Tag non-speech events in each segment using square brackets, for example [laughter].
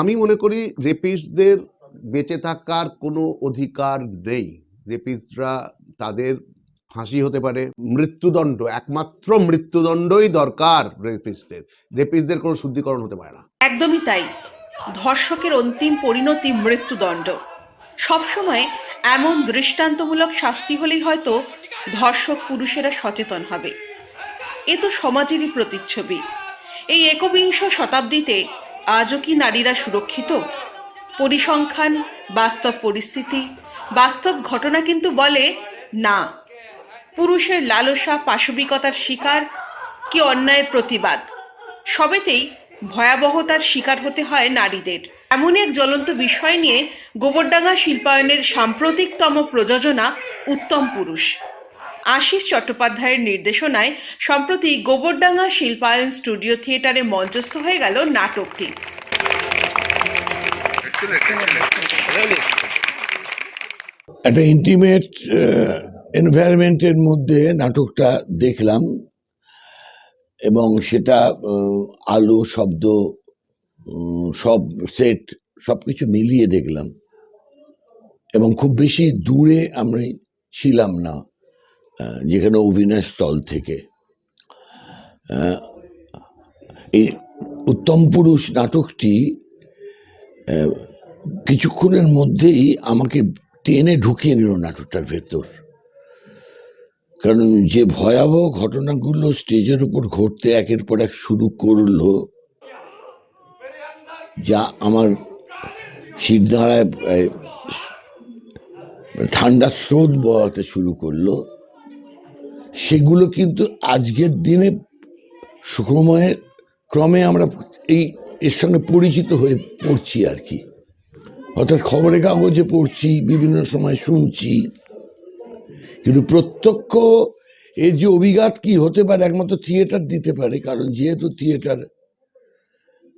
আমি মনে করি রেপিস্টদের বেঁচে থাকার কোনো অধিকার নেই। রেপিস্টরা তাদের ফাঁসি হতে পারে। মৃত্যুদণ্ড, একমাত্র মৃত্যুদণ্ডই দরকার রেপিস্টদের রেপিস্টদের কোনো শুদ্ধিকরণ হতে পারে না। একদমই তাই। ধর্ষকের অন্তিম পরিণতি মৃত্যুদণ্ড। সবসময় এমন দৃষ্টান্তমূলক শাস্তি হলেই হয়তো ধর্ষক পুরুষেরা সচেতন হবে। এ তো সমাজেরই প্রতিচ্ছবি। এই একবিংশ শতাব্দীতে আজও কি নারীরা সুরক্ষিত? পরিসংখ্যান, বাস্তব পরিস্থিতি, বাস্তব ঘটনা কিন্তু বলে না। পুরুষের লালসা পাশবিকতার শিকার কি অন্যায়ের প্রতিবাদ? সবেতেই ভয়াবহতার শিকার হতে হয় নারীদের। এমন এক জ্বলন্ত বিষয় নিয়ে গোবরডাঙ্গা শিল্পায়নের সাম্প্রতিকতম প্রযোজনা উত্তম পুরুষ। আশিস চট্টোপাধ্যায়ের নির্দেশনায় সম্প্রতি গোবরডাঙ্গা শিল্পায়ন স্টুডিও থিয়েটারে মঞ্চস্থ হয়ে গেল নাটকটি। একটা ইন্টিমেট এনভায়রনমেন্টের মধ্যে নাটকটা দেখলাম এবং সেটা আলো, শব্দ সব সেট সব কিছু মিলিয়ে দেখলাম এবং খুব বেশি দূরে আমি ছিলাম না। যেখানে অভিনয় স্থল থেকে। এই উত্তম পুরুষ নাটকটি কিছুক্ষণের মধ্যেই আমাকে টেনে ঢুকিয়ে নিল নাটকটার ভেতর। কারণ যে ভয়াবহ ঘটনাগুলো স্টেজের উপর ঘটতে একের পর এক শুরু করল যা আমার আহ, ঠান্ডা স্রোত বওয়াতে শুরু করল সেগুলো কিন্তু আজকের দিনে সুক্রময়ের ক্রমে আমরা এই এর সঙ্গে পরিচিত হয়ে পড়ছি আর কি। অর্থাৎ খবরের কাগজে পড়ছি, বিভিন্ন সময় শুনছি। কিন্তু প্রত্যক্ষ এর যে অভিঘাত কি হতে পারে একমাত্র থিয়েটার দিতে পারে, কারণ যেহেতু থিয়েটার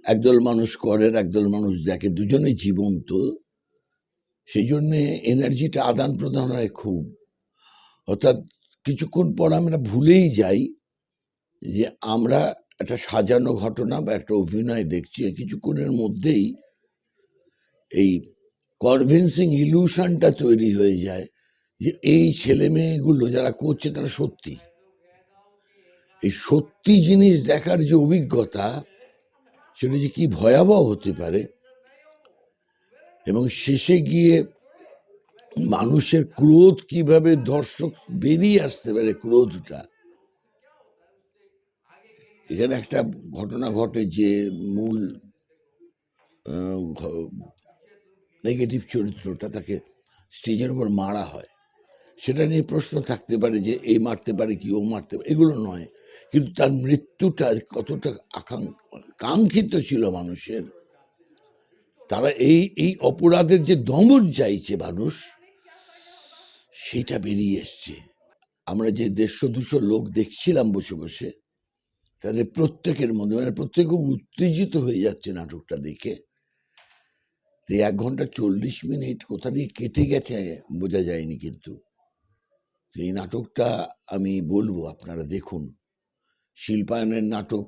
একদল মানুষ করেন একদল মানুষ দেখে, দুজনে জীবন্ত, সেই জন্যে এনার্জিটা আদান প্রদান হয় খুব। অর্থাৎ কিছুক্ষণ পর আমরা ভুলেই যাই যে আমরা একটা সাজানো ঘটনা বা একটা অভিনয় দেখছি। কিছুক্ষণের মধ্যেই এই কনভিন্সিং ইলিউশনটা তৈরি হয়ে যায় যে এই ছেলে মেয়েগুলো যারা করছে তারা সত্যি। এই সত্যি জিনিস দেখার যে অভিজ্ঞতা, সেটা যে কি ভয়াবহ হতে পারে। এবং শেষে গিয়ে মানুষের ক্রোধ কীভাবে দর্শক বেরিয়ে আসতে পারে ক্রোধটা? এখানে একটা ঘটনা ঘটে যে মূল নেগেটিভ চরিত্রটা তাকে স্টেজের উপর মারা হয়। সেটা নিয়ে প্রশ্ন থাকতে পারে যে এই মারতে পারে কি, ও মারতে পারে, এগুলো নয়। কিন্তু তার মৃত্যুটা কতটা কাঙ্ক্ষিত ছিল মানুষের, তারা এই এই অপরাধের যে দমন চাইছে মানুষ সেইটা বেরিয়ে এসছে। আমরা যে দেড়শো, দুশো লোক দেখছিলাম বসে বসে, তাদের প্রত্যেকের মধ্যে মানে প্রত্যেকে উত্তেজিত হয়ে যাচ্ছে নাটকটা দেখে। তো এক ঘণ্টা চল্লিশ মিনিট কোথা দিয়ে কেটে গেছে বোঝা যায়নি কিন্তু। এই নাটকটা আমি বলব আপনারা দেখুন। শিল্পায়নের নাটক,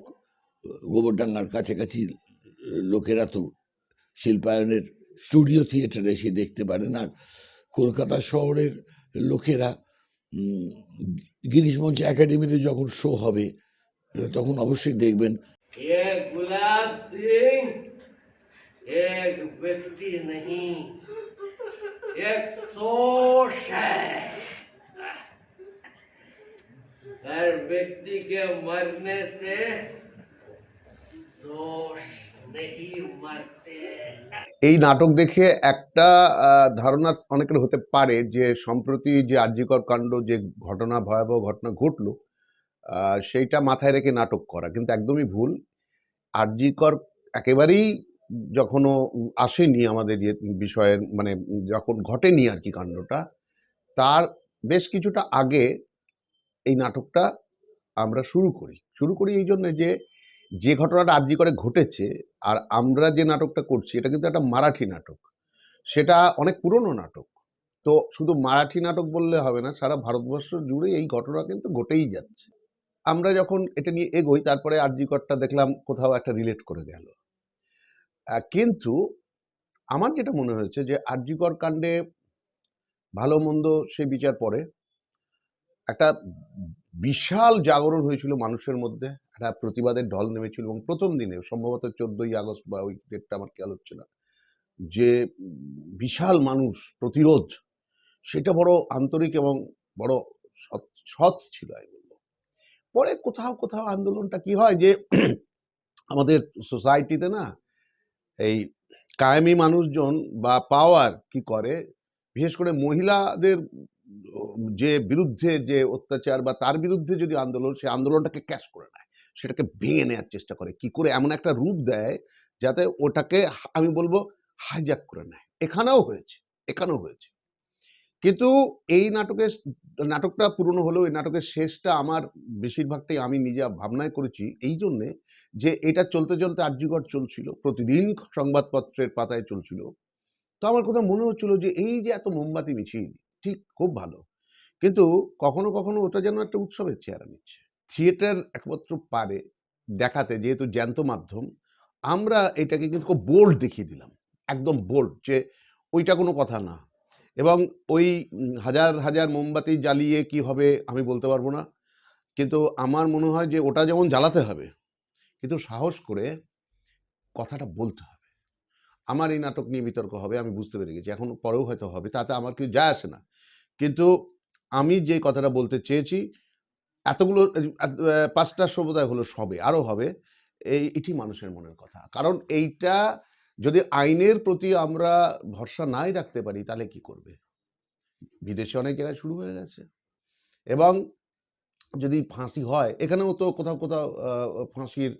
গোবরডাঙ্গার কাছাকাছি লোকেরা তো শিল্পায়নের স্টুডিও থিয়েটারে এসে দেখতে পারে না কলকাতা শহরের লোকেরা উম, গিরিশ মঞ্চ একাডেমিতে যখন শো হবে তখন অবশ্যই দেখবেন ये गुलाब सिंह एक व्यक्ति नहीं एक सोच है हर व्यक्ति के मरने से सोच नहीं मरते এই নাটক দেখে একটা ধারণা অনেকের হতে পারে যে সম্প্রতি যে আর্যিকর কাণ্ড যে ঘটনা, ভয়াবহ ঘটনা ঘটলো সেইটা মাথায় রেখে নাটক করা কিন্তু একদমই ভুল। আর্যিকর একেবারেই যখনও আসেনি আমাদের ইয়ে বিষয়ের মানে যখন ঘটেনি আর কি কাণ্ডটা, তার বেশ কিছুটা আগে এই নাটকটা আমরা শুরু করি। শুরু করি এই জন্যে যে যে ঘটনাটা আর্জি করে ঘটেছে আর আমরা যে নাটকটা করছি, এটা কিন্তু একটা মারাঠি নাটক। সেটা অনেক পুরনো নাটক। তো শুধু মারাঠি নাটক বললে হবে না, সারা ভারতবর্ষ জুড়ে এই ঘটনা কিন্তু ঘটেই যাচ্ছে। আমরা যখন এটা নিয়ে এগোই, তারপরে আরজিকরটা দেখলাম, কোথাও একটা রিলেট করে গেল। কিন্তু আমার যেটা মনে হয়েছে যে আরজিকর কাণ্ডে ভালো মন্দ সে বিচার পরে একটা বিশাল জাগরণ হয়েছিল মানুষের মধ্যে। একটা প্রতিবাদের ঢল নেমেছিল এবং প্রথম দিনে, সম্ভবত চোদ্দই আগস্ট বা ওই ডেটটা আমার খেয়াল হচ্ছে না, যে বিশাল মানুষ প্রতিরোধ, সেটা বড় আন্তরিক এবং বড় সৎ সৎ ছিল, আমি বলব। পরে কোথাও কোথাও আন্দোলনটা কি হয় যে [clears throat] আমাদের সোসাইটিতে না, এই কায়েমি মানুষজন বা পাওয়ার কি করে, বিশেষ করে মহিলাদের যে বিরুদ্ধে যে অত্যাচার বা তার বিরুদ্ধে যদি আন্দোলন, সে আন্দোলনটাকে ক্যাশ করে নেয়। সেটাকে ভেঙে নেওয়ার চেষ্টা করে। কি করে? এমন একটা রূপ দেয় যাতে ওটাকে আমি বলব হাইজ্যাক করে নেয়। এখানেও হয়েছে এখানেও হয়েছে। কিন্তু এই নাটকের নাটকটা পুরনো হলেও, এই নাটকের শেষটা আমার বেশিরভাগটাই আমি নিজে ভাবনায় করেছি এই জন্যে যে এটা চলতে চলতে আর্যগর চলছিল, প্রতিদিন সংবাদপত্রের পাতায় চলছিল। তো আমার কথা মনে হচ্ছিল যে এই যে এত মোমবাতি মিছিল, ঠিক, খুব ভালো। কিন্তু কখনো কখনো ওটা যেন একটা উৎসবের চেহারা নিচ্ছে। থিয়েটার একমাত্র পারে দেখাতে, যেহেতু জ্যান্ত মাধ্যম, আমরা এটাকে কিন্তু খুব বোল্ড দেখিয়ে দিলাম। একদম বোল্ড যে ওইটা কোনো কথা না। এবং ওই হাজার হাজার মোমবাতি জ্বালিয়ে কি হবে আমি বলতে পারব না। কিন্তু আমার মনে হয় যে ওটা যেমন জ্বালাতে হবে, কিন্তু সাহস করে কথাটা বলতে হবে। আমার এই নাটক নিয়ে বিতর্ক হবে, আমি বুঝতে পেরে গেছি। এখন পরেও হয়তো হবে, তাতে আমার কিছু যায় আসে না। কিন্তু আমি যে কথাটা বলতে চেয়েছি এতগুলো পাঁচটা সভ্যতায় হলো সবে আরও হবে, এই, এটি মানুষের মনের কথা। কারণ এইটা যদি আইনের প্রতি আমরা ভরসা নাই রাখতে পারি, তাহলে কি করবে? বিদেশে অনেক জায়গায় শুরু হয়ে গেছে। এবং যদি ফাঁসি হয়, এখানেও তো কোথাও কোথাও ফাঁসির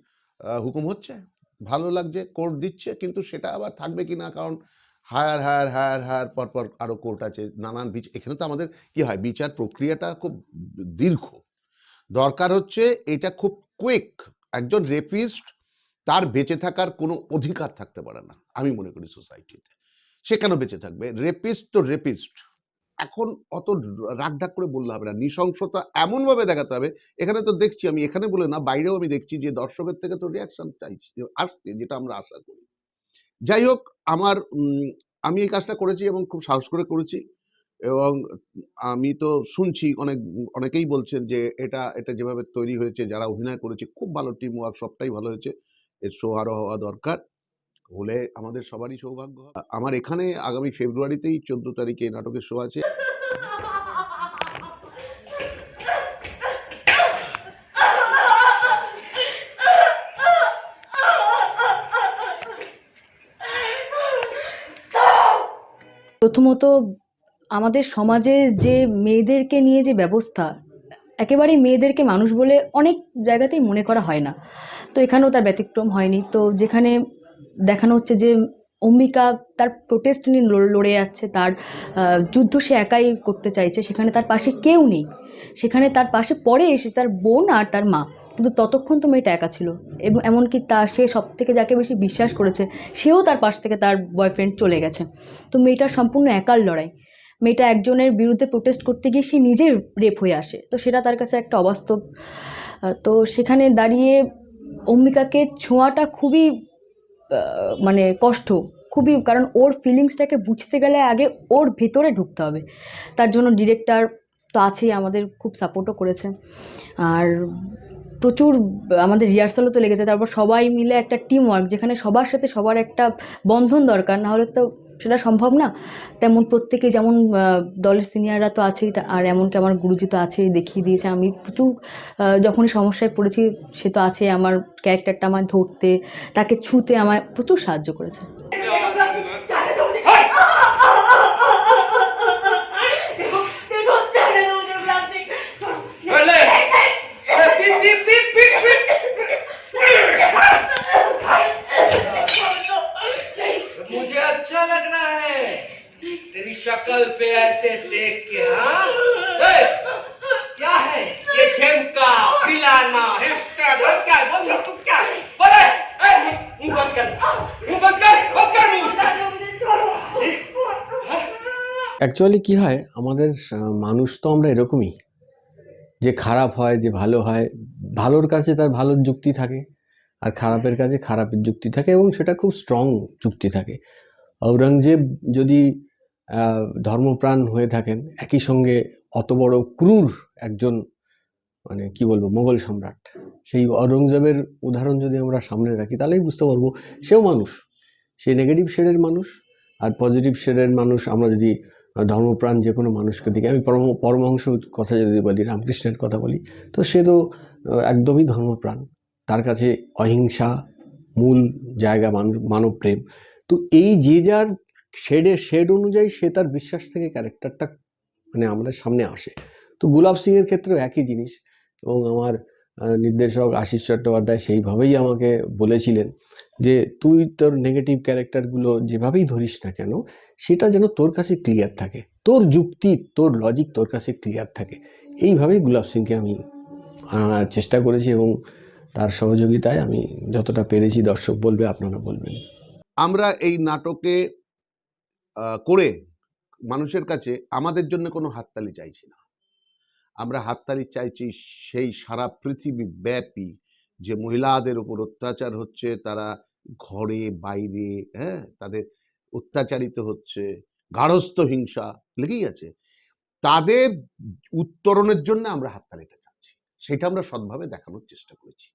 হুকুম হচ্ছে। ভালো লাগছে, কোর্ট দিচ্ছে, কিন্তু সেটা আবার থাকবে কি না? কারণ হায়ার হায়ার হায়ার হায়ার, পরপর আরও কোর্ট আছে, নানান বিচ এখানে তো আমাদের কি হয়? বিচার প্রক্রিয়াটা খুব দীর্ঘ। দরকার হচ্ছে এটা খুব কুইক একজন রেপিস্ট তার বেঁচে থাকার কোনো অধিকার থাকতে পারে না, আমি মনে করি সোসাইটিতে সে কেন বেঁচে থাকবে? রেপিস্ট তো রেপিস্ট এখন অত রাগঢাক করে বললে হবে না, নৃশংসতা এমনভাবে দেখাতে হবে, এখানে তো দেখছি আমি, এখানে বলে না, বাইরেও আমি দেখছি যে দর্শকের থেকে তো রিয়াকশন চাইছি আসছে, যেটা আমরা আশা করি। যাই হোক, আমার আমি এই কাজটা করেছি এবং খুব সাহস করে করেছি। এবং আমি তো শুনছি অনেক, অনেকেই বলছেন যে এটা এটা যেভাবে তৈরি হয়েছে, যারা অভিনয় করেছে, খুব ভালো টিম ওয়ার্ক সবটাই ভালো হয়েছে। এর শো আরও হওয়া দরকার। হলে আমাদের সবারই সৌভাগ্য আমার এখানে আগামী ফেব্রুয়ারিতেই চোদ্দ তারিখে নাটকের শো আছে। প্রথমত আমাদের সমাজে যে মেয়েদেরকে নিয়ে যে ব্যবস্থা, একেবারেই মেয়েদেরকে মানুষ বলে অনেক জায়গাতেই মনে করা হয় না। তো এখানেও তার ব্যতিক্রম হয়নি। তো যেখানে দেখানো হচ্ছে যে অম্বিকা তার প্রোটেস্ট নিয়ে লড়- যাচ্ছে, তার যুদ্ধ সে একাই করতে চাইছে, সেখানে তার পাশে কেউ নেই। সেখানে তার পাশে পরে এসে তার বোন আর তার মা। কিন্তু ততক্ষণ তো মেয়েটা একা ছিল। এবং এমনকি তা, সে সব থেকে যাকে বেশি বিশ্বাস করেছে, সেও তার পাশ থেকে তার বয়ফ্রেন্ড চলে গেছে। তো মেয়েটার সম্পূর্ণ একার লড়াই। মেয়েটা একজনের বিরুদ্ধে প্রোটেস্ট করতে গিয়ে সে নিজে রেপ হয়ে আসে। তো সেটা তার কাছে একটা অবাস্তব। তো সেখানে দাঁড়িয়ে অম্বিকাকে ছোঁয়াটা খুবই মানে কষ্ট, খুবই, কারণ ওর ফিলিংসটাকে বুঝতে গেলে আগে ওর ভেতরে ঢুকতে হবে। তার জন্য ডিরেক্টর তো আছেই, আমাদের খুব সাপোর্টও করেছে। আর প্রচুর, আমাদের রিহার্সালও তো লেগেছে। তারপর সবাই মিলে একটা টিম ওয়ার্ক যেখানে সবার সাথে সবার একটা বন্ধন দরকার। না হলে তো সেটা সম্ভব না? তেমন প্রত্যেকে যেমন দলের সিনিয়ররা তো আছেই আর এমনকি আমার গুরুজি তো আছেই, দেখিয়ে দিয়েছে। আমি প্রচুর যখনই সমস্যায় পড়েছি, সে তো আছে, আমার ক্যারেক্টারটা আমায় ধরতে, তাকে ছুঁতে আমায় প্রচুর সাহায্য করেছে। অ্যাকচুয়ালি কি হয়? আমাদের মানুষ তো আমরা এরকমই। যে খারাপ হয়, যে ভালো হয়, ভালোর কাছে তার ভালোর যুক্তি থাকে। আর খারাপের কাছে খারাপের যুক্তি থাকে এবং সেটা খুব স্ট্রং যুক্তি থাকে। ঔরঙ্গজেব যদি ধর্মপ্রাণ হয়ে থাকেন, একই সঙ্গে অত বড় ক্রুর একজন মানে কি বলব, মোগল সম্রাট, সেই ঔরঙ্গজেবের উদাহরণ যদি আমরা সামনে রাখি, তাহলেই বুঝতে পারব সেও মানুষ। সে নেগেটিভ শেডের মানুষ, আর পজিটিভ শেডের মানুষ, আমরা যদি ধর্মপ্রাণ যে কোনো মানুষকে দিকে আমি পরম, পরমহংস কথা যদি বলি, রামকৃষ্ণের কথা বলি, তো সে তো একদমই ধর্মপ্রাণ। তার কাছে অহিংসা মূল জায়গা মানব প্রেম তো এই যে যার শেডের শেড অনুযায়ী সে তার বিশ্বাস থেকে ক্যারেক্টারটা মানে আমাদের সামনে আসে। তো গুলাব সিংয়ের ক্ষেত্রেও একই জিনিস এবং আমার নির্দেশক আশিস চট্টোপাধ্যায় সেইভাবেই আমাকে বলেছিলেন যে, তুই তোর নেগেটিভ ক্যারেক্টারগুলো যেভাবেই ধরিস না কেন, সেটা যেন তোর কাছে ক্লিয়ার থাকে। তোর যুক্তি, তোর লজিক তোর কাছে ক্লিয়ার থাকে। এইভাবেই গুলাব সিংকে আমি আনার চেষ্টা করেছি এবং তার সহযোগিতায় আমি যতটা পেরেছি, দর্শক বলবে, আপনারা বলবেন। আমরা এই নাটকে করে মানুষের কাছে আমাদের জন্য কোনো হাততালি চাইছি না। আমরা হাততালি চাইছি সেই সারা পৃথিবী ব্যাপী যে মহিলাদের উপর অত্যাচার হচ্ছে, তারা ঘরে, বাইরে হ্যাঁ তাদের অত্যাচারিত হচ্ছে গার্হস্থ হিংসা লেগেই আছে। তাদের উত্তরণের জন্য আমরা হাততালিটা চাচ্ছি। সেটা আমরা সৎভাবে দেখানোর চেষ্টা করেছি।